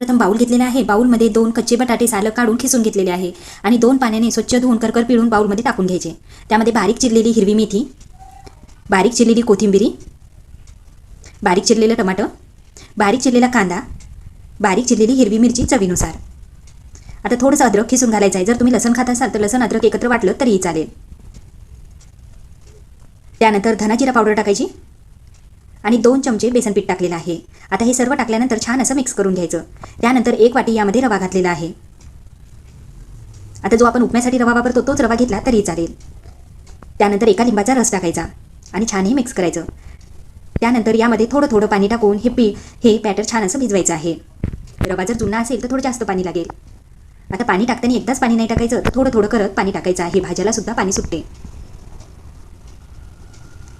प्रथम बाऊल घेतलेला आहे. बाऊलमध्ये दोन कच्चे बटाटे सालं काढून खिसून घेतलेले आहे आणि दोन पाण्याने स्वच्छ धुवून करकर पिळून बाऊलमध्ये टाकून घ्यायचे. त्यामध्ये बारीक चिरलेली हिरवी मेथी बारीक चिरलेली कोथिंबिरी बारीक चिरलेलं टमाटर बारीक चिरलेला कांदा बारीक चिरलेली हिरवी मिरची चवीनुसार. आता थोडंसं अद्रक खिसून घालायचं आहे. जर तुम्ही लसण खात असाल तर लसण अद्रक एकत्र वाटलं तरीही चालेल. त्यानंतर धना जिरा पावडर टाकायची. आणि दोन चमचे बेसन पीठ टाकलेलं आहे. आता हे सर्व टाकल्यानंतर छान असं मिक्स करून घ्यायचं. त्यानंतर एक वाटी यामध्ये रवा घातलेला आहे. आता जो आपण उपम्यासाठी रवा वापरतो तोच रवा घेतला तरी चालेल. त्यानंतर एका लिंबाचा रस टाकायचा आणि छानही मिक्स करायचं. त्यानंतर यामध्ये थोडं थोडं पाणी टाकून हे पी हे बॅटर छान असं भिजवायचं आहे. रवा जर जुना असेल तर थोडं जास्त पाणी लागेल. आता पाणी टाकताना एकदाच पाणी नाही टाकायचं तर थोडं थोडं करत पाणी टाकायचं आहे. भाज्याला सुद्धा पाणी सुटते.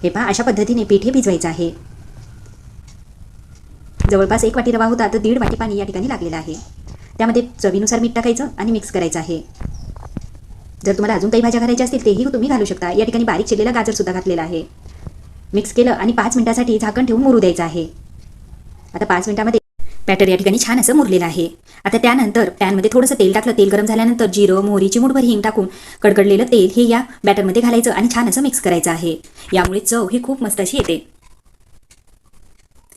हे पहा अशा पद्धतीने पीठ हे भिजवायचं आहे. जवळपास एक वाटी रवा होता तर दीड वाटी पाणी या ठिकाणी लागलेलं आहे. त्यामध्ये चवीनुसार मीठ टाकायचं आणि मिक्स करायचं आहे. जर तुम्हाला अजून काही भाज्या घालायच्या असतील तेही तुम्ही घालू शकता. या ठिकाणी बारीक चिरलेला गाजर सुद्धा घातलेला आहे. मिक्स केलं आणि पाच मिनिटासाठी झाकण ठेवून मुरू द्यायचं आहे. आता पाच मिनिटामध्ये बॅटर या ठिकाणी छान असं मुरलेलं आहे. आता त्यानंतर पॅनमध्ये थोडंसं तेल टाकलं. तेल गरम झाल्यानंतर जिरं मोहरीची मुठभर हिंग टाकून कडकडलेलं तेल हे या बॅटरमध्ये घालायचं आणि छान असं मिक्स करायचं आहे. यामुळे चव ही खूप मस्त अशी येते.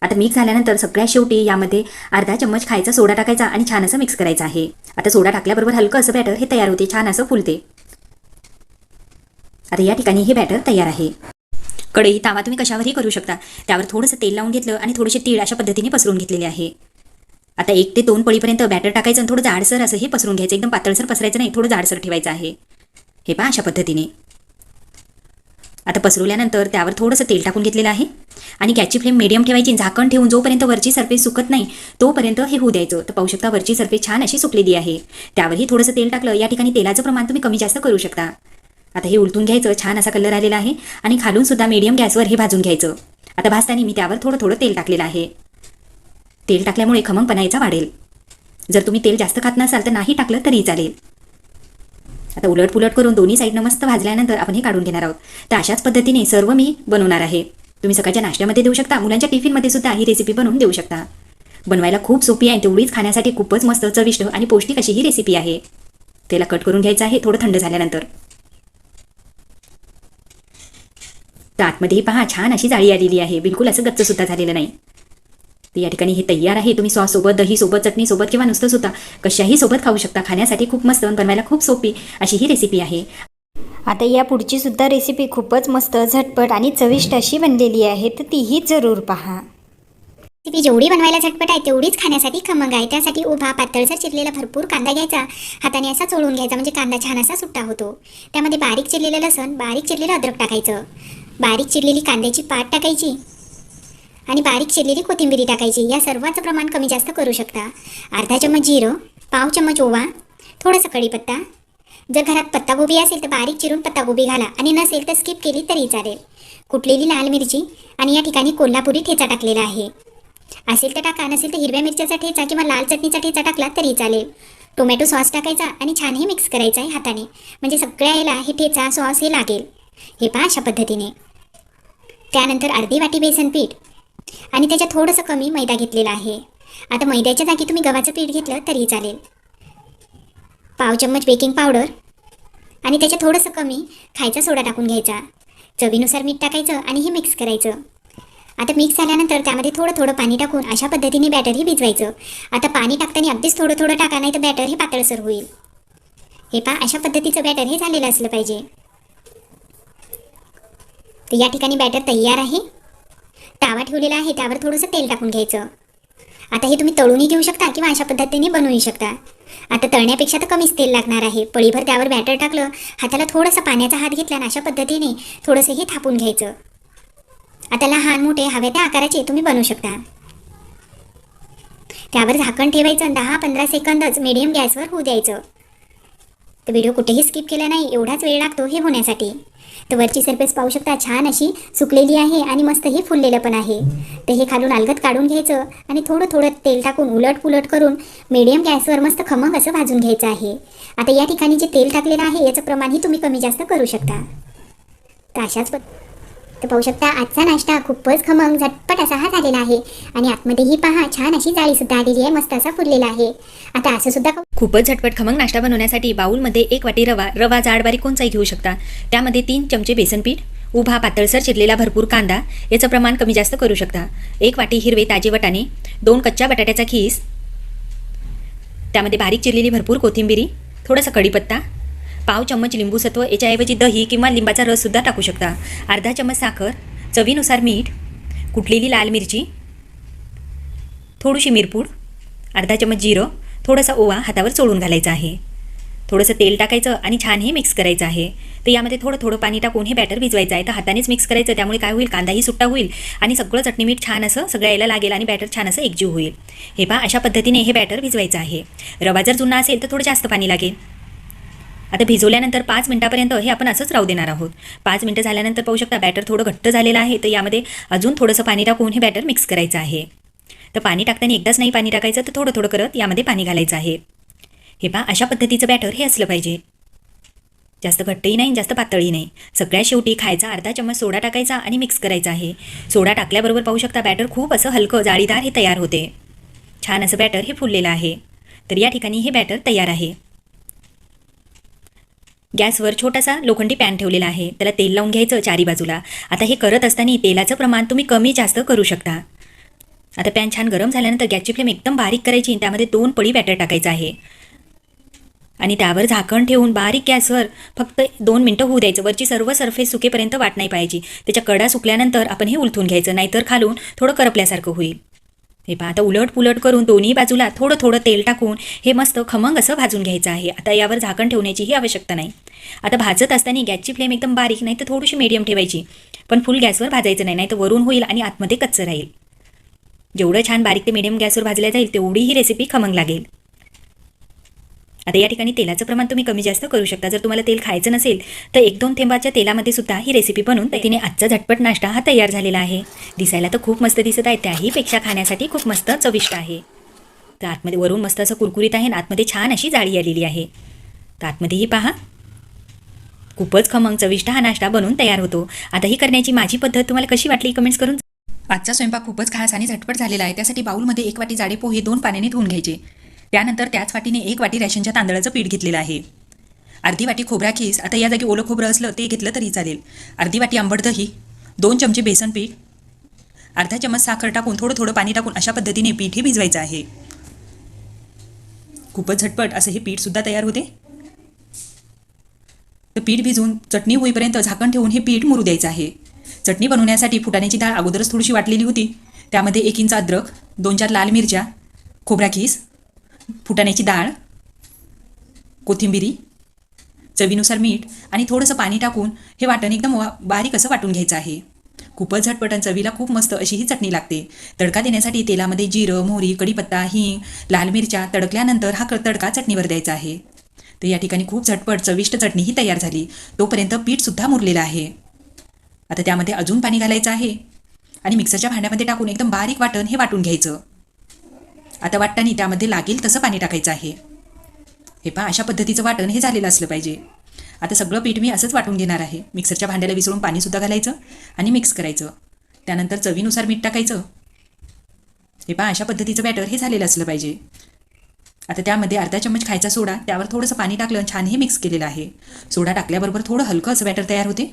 आता मिक्स झाल्यानंतर सगळ्या शेवटी यामध्ये अर्धा चम्मच खायचा सोडा टाकायचा आणि छान असं मिक्स करायचं आहे. आता सोडा टाकल्याबरोबर हलकं असं बॅटर हे तयार होते छान असं फुलते. आता या ठिकाणी हे बॅटर तयार आहे. कढई तावा तुम्ही कशावरही करू शकता. त्यावर थोडंसं तेल लावून घेतलं आणि थोडेसे तीळ अशा पद्धतीने पसरून घेतलेले आहे. आता एक ते दोन पळीपर्यंत बॅटर टाकायचं आणि थोडं जाडसर असं हे पसरून घ्यायचं. एकदम पातळसर पसरायचं नाही थोडं जाडसर ठेवायचं आहे. हे पहा अशा पद्धतीने. आता पसरवल्यानंतर त्यावर थोडंसं तेल टाकून घेतलेलं आहे. आणि गॅसची फ्लेम मिडियम ठेवायची. झाकण ठेवून जोपर्यंत वरची सरफेस सुकत नाही तोपर्यंत हे होऊ द्यायचं. तर पाहू शकता वरची सरफेस छान अशी सुकलेली आहे. त्यावरही थोडंसं तेल टाकलं. या ठिकाणी तेलाचं प्रमाण तुम्ही कमी जास्त करू शकता. आता हे उलटून घ्यायचं. छान असा कलर आलेला आहे. आणि खालून सुद्धा मीडियम गॅसवर हे भाजून घ्यायचं. आता भाजताना मी त्यावर थोडं थोडं तेल टाकलेलं आहे. तेल टाकल्यामुळे खमंगपणायचा वाढेल. जर तुम्ही तेल जास्त खात नसाल तर नाही टाकलं तरी चालेल. आता उलट पुलट करून दोन्ही साईडनं मस्त भाजल्यानंतर आपण हे काढून घेणार आहोत. तर अशाच पद्धतीने सर्व मी बनवणार आहे. तुम्ही सकाळच्या नाश्त्यामध्ये देऊ शकता मुलांच्या टिफिनमध्ये सुद्धा ही रेसिपी बनवून देऊ शकता. बनवायला खूप सोपी आहे तेवढीच खाण्यासाठी खूपच मस्त चविष्ट आणि पौष्टिक अशी ही रेसिपी आहे. त्याला कट करून घ्यायचं आहे थोडं थंड झाल्यानंतर. तर आतमध्ये पहा छान अशी जाळी आलेली आहे. बिलकुल असं गच्च सुद्धा झालेलं नाही. तर या ठिकाणी हे तयार आहे. तुम्ही सॉस सोबत दही सोबत चटणी सोबत किंवा नुसतं सुद्धा कशाही सोबत खाऊ शकता. खाण्यासाठी खूप मस्त आणि बनवायला खूप सोपी अशी ही रेसिपी आहे. आता या पुढची सुद्धा रेसिपी खूपच मस्त झटपट आणि चविष्ट अशी बनलेली आहे. तर तीही जरूर पहा. रेसिपी जेवढी बनवायला झटपट आहे तेवढीच खाण्यासाठी खमंग आहे. त्यासाठी उभा पातळसर चिरलेला भरपूर कांदा घ्यायचा. हाताने असा चोळून घ्यायचा म्हणजे कांदा छान असा सुट्टा होतो. त्यामध्ये बारीक चिरलेलं लसण बारीक चिरलेलं अद्रक टाकायचं. बारीक चिरलेली कांद्याची पात टाकायची. आणि बारीक चिरलेली कोथिंबिरी टाकायची. या सर्वांचं प्रमाण कमी जास्त करू शकता. अर्धा चम्मच जिरं पाव चम्मच ओवा थोडासा कढीपत्ता. जर घरात पत्तागोबी असेल तर बारीक चिरून पत्तागोबी घाला. आणि नसेल तर स्किप केली तरी चालेल. कुटलेली लाल मिरची आणि या ठिकाणी कोल्हापुरी ठेचा टाकलेला आहे. असेल तर टाका नसेल तर हिरव्या मिरच्याचा ठेचा किंवा लाल चटणीचा ठेचा टाकला तरी चालेल. टोमॅटो सॉस टाकायचा आणि छानही मिक्स करायचा आहे हाताने. म्हणजे सगळ्या याला हे ठेचा सॉस हे लागेल. हे पहा अशा पद्धतीने. त्यानंतर अर्धी वाटी बेसन पीठ. आणि त्याच्यात थोडंसं कमी मैदा घेतलेला आहे. आता मैद्याच्या जागी तुम्ही गव्हाचं पीठ घेतलं तरी चालेल. पाव चम्मच बेकिंग पावडर आणि त्याच्यात थोडंसं कमी खायचा सोडा टाकून घ्यायचा. चवीनुसार मीठ टाकायचं आणि हे मिक्स करायचं. आता मिक्स झाल्यानंतर त्यामध्ये थोडं थोडं पाणी टाकून अशा पद्धतीने बॅटरही भिजवायचं. आता पाणी टाकताना अगदीच थोडं थोडं टाका नाही तर बॅटर हे पातळसर होईल. हे पहा अशा पद्धतीचं बॅटर हे झालेलं असलं पाहिजे. तर या ठिकाणी बॅटर तयार आहे. ठेवलेला आहे त्यावर थोडंसं तेल टाकून घ्यायचं. आता हे तुम्ही तळूनही घेऊ शकता किंवा अशा पद्धतीने बनवूही शकता. आता तळण्यापेक्षा तर कमीच तेल लागणार आहे. पळीभर त्यावर बॅटर टाकलं हाताला थोडासा पाण्याचा हात घेतला आणि अशा पद्धतीने थोडंसं हे थापून घ्यायचं. आता लहान मोठे हव्या त्या आकाराचे तुम्ही बनवू शकता. त्यावर झाकण ठेवायचं दहा पंधरा सेकंदच मीडियम गॅसवर होऊ द्यायचं. तर व्हिडिओ कुठेही स्किप केला नाही एवढाच वेळ लागतो हे होण्यासाठी. तर वरची सरफेस पाहू शकता छान अशी सुकलेली आहे आणि मस्तही फुललेलं पण आहे. तर हे खालून अलगत काढून घ्यायचं आणि थोडं थोडं तेल टाकून उलट पुलट करून मीडियम गॅसवर मस्त खमंग असं भाजून घ्यायचं आहे. आता या ठिकाणी जे तेल टाकलेलं आहे याचं प्रमाणही तुम्ही कमी जास्त करू शकता. तर अशाच पद्धती तर पाहू शकता आजचा नाश्ता खूपच खमंग झटपट असा हा झालेला आहे. आणि आतमध्येही पहा छान अशी जाळी सुद्धा आलेली आहे मस्त असा फुललेला आहे. आता असं सुद्धा खूपच झटपट खमंग नाश्ता बनवण्यासाठी बाऊलमध्ये एक वाटी रवा रवा जाड बारीक कोणचाही घेऊ शकता. त्यामध्ये तीन चमचे बेसन पीठ उभा पातळसर चिरलेला भरपूर कांदा याचं प्रमाण कमी जास्त करू शकता. एक वाटी हिरवे ताजे वटाणे दोन कच्च्या बटाट्याचा खीस त्यामध्ये बारीक चिरलेली भरपूर कोथिंबिरी थोडासा कढीपत्ता पाव चम्मच लिंबूसत्व याच्याऐवजी दही किंवा लिंबाचा रससुद्धा टाकू शकता. अर्धा चम्मच साखर चवीनुसार मीठ कुटलेली लाल मिरची थोडीशी मिरपूड अर्धा चम्मच जिरं थोडासा ओवा हातावर चोळून घालायचा आहे. थोडंसं तेल टाकायचं आणि छान हे मिक्स करायचं आहे. तर यामध्ये थोडं थोडं पाणी टाकून हे बॅटर भिजवायचं आहे. तर हातानेच मिक्स करायचं त्यामुळे काय होईल? कांदाही सुट्टा होईल आणि सगळं चटणी मीठ छान असं सगळं यायला लागेल आणि बॅटर छान असं एकजीव होईल. हे पहा अशा पद्धतीने हे बॅटर भिजवायचं आहे. रवा जर जुना असेल तर थोडं जास्त पाणी लागेल. आता भिजवल्यानंतर पाच मिनटापर्यंत हे आपण असंच राहू देणार आहोत. पाच मिनटं झाल्यानंतर पाहू शकता बॅटर थोडं घट्ट झालेलं आहे. तर यामध्ये अजून थोडंसं पाणी टाकून हे बॅटर मिक्स करायचं आहे. तर पाणी टाकताना एकदाच नाही पाणी टाकायचं तर थोडं थोडं करत यामध्ये पाणी घालायचं आहे. हे पहा अशा पद्धतीचं बॅटर हे असलं पाहिजे. जास्त घट्टही नाही जास्त पातळही नाही. सगळ्या शेवटी खायचा अर्धा चम्मच सोडा टाकायचा आणि मिक्स करायचा आहे. सोडा टाकल्याबरोबर पाहू शकता बॅटर खूप असं हलकं जाळीदार हे तयार होते. छान असं बॅटर हे फुललेलं आहे. तर या ठिकाणी हे बॅटर तयार आहे. गॅसवर छोटासा लोखंडी पॅन ठेवलेला आहे. त्याला तेल लावून घ्यायचं चारी बाजूला. आता हे करत असताना तेलाचं प्रमाण तुम्ही कमी जास्त करू शकता. आता पॅन छान गरम झाल्यानंतर गॅसची फ्लेम एकदम बारीक करायची त्यामध्ये दोन पळी बॅटर टाकायचं आहे. आणि त्यावर झाकण ठेवून बारीक गॅसवर फक्त दोन मिनटं होऊ द्यायचं. वरची सर्व सरफेस सुकेपर्यंत वाट नाही पाहिजे त्याच्या कडा सुकल्यानंतर आपण हे उलथून घ्यायचं. नाहीतर खालून थोडं करपल्यासारखं होईल. हे पहा आता उलट पुलट करून दोन्ही बाजूला थोडं थोडं तेल टाकून हे मस्त खमंग असं भाजून घ्यायचं आहे. आता यावर झाकण ठेवण्याचीही आवश्यकता नाही. आता भाजत असताना गॅसची फ्लेम एकदम बारीक नाही तर थोडीशी मीडियम ठेवायची. पण फुल गॅसवर भाजायचं नाही नाही तर वरून होईल आणि आतमध्ये कच्चं राहील. जेवढं छान बारीक ते मीडियम गॅसवर भाजल्या जाईल तेवढी ही रेसिपी खमंग लागेल. आता या ठिकाणी तेलाचं प्रमाण तुम्ही कमी जास्त करू शकता. जर तुम्हाला तेल खायचं नसेल तर एक दोन थेंबाच्या तेलामध्ये सुद्धा ही रेसिपी बनवून तिने आजचा झटपट नाश्ता हा तयार झालेला आहे. दिसायला तर खूप मस्त दिसत आहे. त्याहीपेक्षा खाण्यासाठी खूप मस्त चविष्ट आहे. तर आतमध्ये वरून मस्त असं कुरकुरीत आहे आणि आतमध्ये छान अशी जाळी आलेली आहे. तर आतमध्येही पहा. खूपच खमंग चविष्ट हा नाश्ता बनवून तयार होतो. आता ही करण्याची माझी पद्धत तुम्हाला कशी वाटली कमेंट्स करून आजचा स्वयंपाक खूपच खास आणि झटपट झालेला आहे. त्यासाठी बाऊलमध्ये एक वाटी जाडे पोहे दोन पाण्याने धुवून घ्यायचे. त्यानंतर त्याच वाटीने एक वाटी रॅशनच्या तांदळाचं पीठ घेतलेलं आहे. अर्धी वाटी खोबरा खीस आता या जागी ओलं खोबरं असलं ते घेतलं तरी चालेल. अर्धी वाटी आंबट दही दोन चमचे बेसन पीठ अर्धा चमच साखर टाकून थोडं थोडं पाणी टाकून अशा पद्धतीने पीठ हे भिजवायचं आहे. खूपच झटपट असं हे पीठसुद्धा तयार होते. तर पीठ भिजवून चटणी होईपर्यंत झाकण ठेवून हे पीठ मुरू द्यायचं आहे. चटणी बनवण्यासाठी फुटाण्याची डाळ अगोदरच थोडीशी वाटलेली होती. त्यामध्ये एक इंच अद्रक दोन चार लाल मिरच्या खोबरा खीस फुटाण्याची डाळ कोथिंबिरी चवीनुसार मीठ आणि थोडंसं पाणी टाकून हे वाटण एकदम बारीक असं वाटून घ्यायचं आहे. खूपच झटपट आणि चवीला खूप मस्त अशी ही चटणी लागते. तडका देण्यासाठी तेलामध्ये जिरं मोहरी कढीपत्ता हिंग लाल मिरच्या तडकल्यानंतर हा क- तडका चटणीवर द्यायचा आहे. तर या ठिकाणी खूप झटपट चविष्ट चटणी ही तयार झाली. तोपर्यंत पीठसुद्धा मुरलेलं आहे. आता त्यामध्ये अजून पाणी घालायचं आहे आणि मिक्सरच्या भांड्यामध्ये टाकून एकदम बारीक वाटण हे वाटून घ्यायचं. आता वाटतानी त्यामध्ये लागेल तसं पाणी टाकायचं आहे. हे पहा अशा पद्धतीचं वाटण हे झालेलं असलं पाहिजे. आता सगळं पीठ मी असंच वाटून घेणार आहे. मिक्सरच्या भांड्याला विसरून पाणीसुद्धा घालायचं आणि मिक्स करायचं. त्यानंतर चवीनुसार मीठ टाकायचं. हे पहा अशा पद्धतीचं बॅटर हे झालेलं असलं पाहिजे. आता त्यामध्ये अर्धा चम्मच खायचा सोडा त्यावर थोडंसं पाणी टाकलं छान हे मिक्स केलेलं आहे. सोडा टाकल्याबरोबर थोडं हलकं असं बॅटर तयार होते.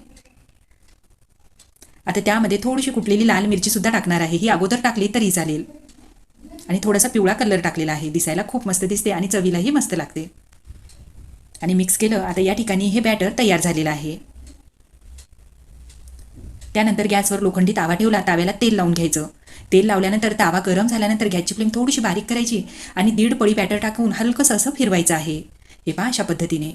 आता त्यामध्ये थोडीशी कुटलेली लाल मिरचीसुद्धा टाकणार आहे. ही अगोदर टाकली तरी चालेल. आणि थोडासा पिवळा कलर टाकलेला आहे. दिसायला खूप मस्त दिसते आणि चवीलाही मस्त लागते. आणि मिक्स केलं आता या ठिकाणी हे बॅटर तयार झालेलं आहे. त्यानंतर गॅसवर लोखंडी तावा ठेवला ताव्याला तेल लावून घ्यायचं. तेल लावल्यानंतर तावा गरम झाल्यानंतर गॅसची फ्लेम थोडीशी बारीक करायची आणि दीड पळी बॅटर टाकून हलकंसं असं फिरवायचं आहे. हे पहा अशा पद्धतीने.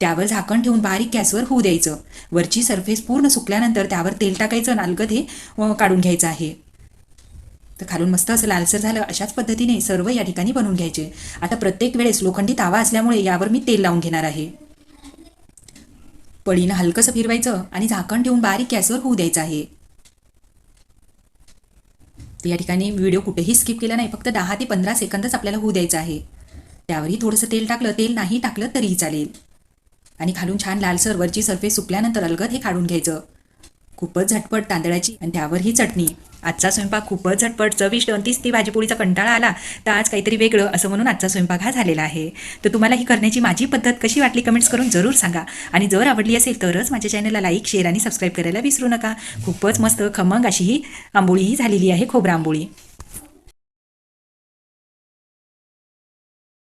त्यावर झाकण ठेवून बारीक गॅसवर होऊ द्यायचं. वरची सरफेस पूर्ण सुकल्यानंतर त्यावर तेल टाकायचं आणि अलगद हे काढून घ्यायचं आहे. तर खालून मस्त असं लालसर झालं. अशाच पद्धतीने सर्व या ठिकाणी बनवून घ्यायचे. आता प्रत्येक वेळेस लोखंडी तावा असल्यामुळे यावर मी तेल लावून घेणार आहे. पळीनं हलकंसं फिरवायचं आणि झाकण ठेवून बारीक गॅसवर होऊ द्यायचं आहे. तर या ठिकाणी व्हिडिओ कुठेही स्किप केला नाही फक्त दहा ते पंधरा सेकंदच आपल्याला होऊ द्यायचं आहे. त्यावरही थोडंसं तेल टाकलं तेल नाही टाकलं तरीही चालेल. आणि खालून छान लालसर वरची सरफेस सुकल्यानंतर अलगद हे काढून घ्यायचं. खूपच झटपट तांदळाची आणि त्यावर ही चटणी. आजचा स्वयंपाक खूपच झटपट चविष्ट आणि तीच ती भाजीपोळीचा कंटाळा आला तर आज काहीतरी वेगळं असं म्हणून आजचा स्वयंपाक हा झालेला आहे. तर तुम्हाला ही करण्याची माझी पद्धत कशी वाटली कमेंट्स करून जरूर सांगा. आणि जर आवडली असेल तरच माझ्या चॅनलला लाईक शेअर आणि सबस्क्राईब करायला विसरू नका. खूपच मस्त खमंग अशी ही आंबोळी ही झालेली आहे खोबरा आंबोळी.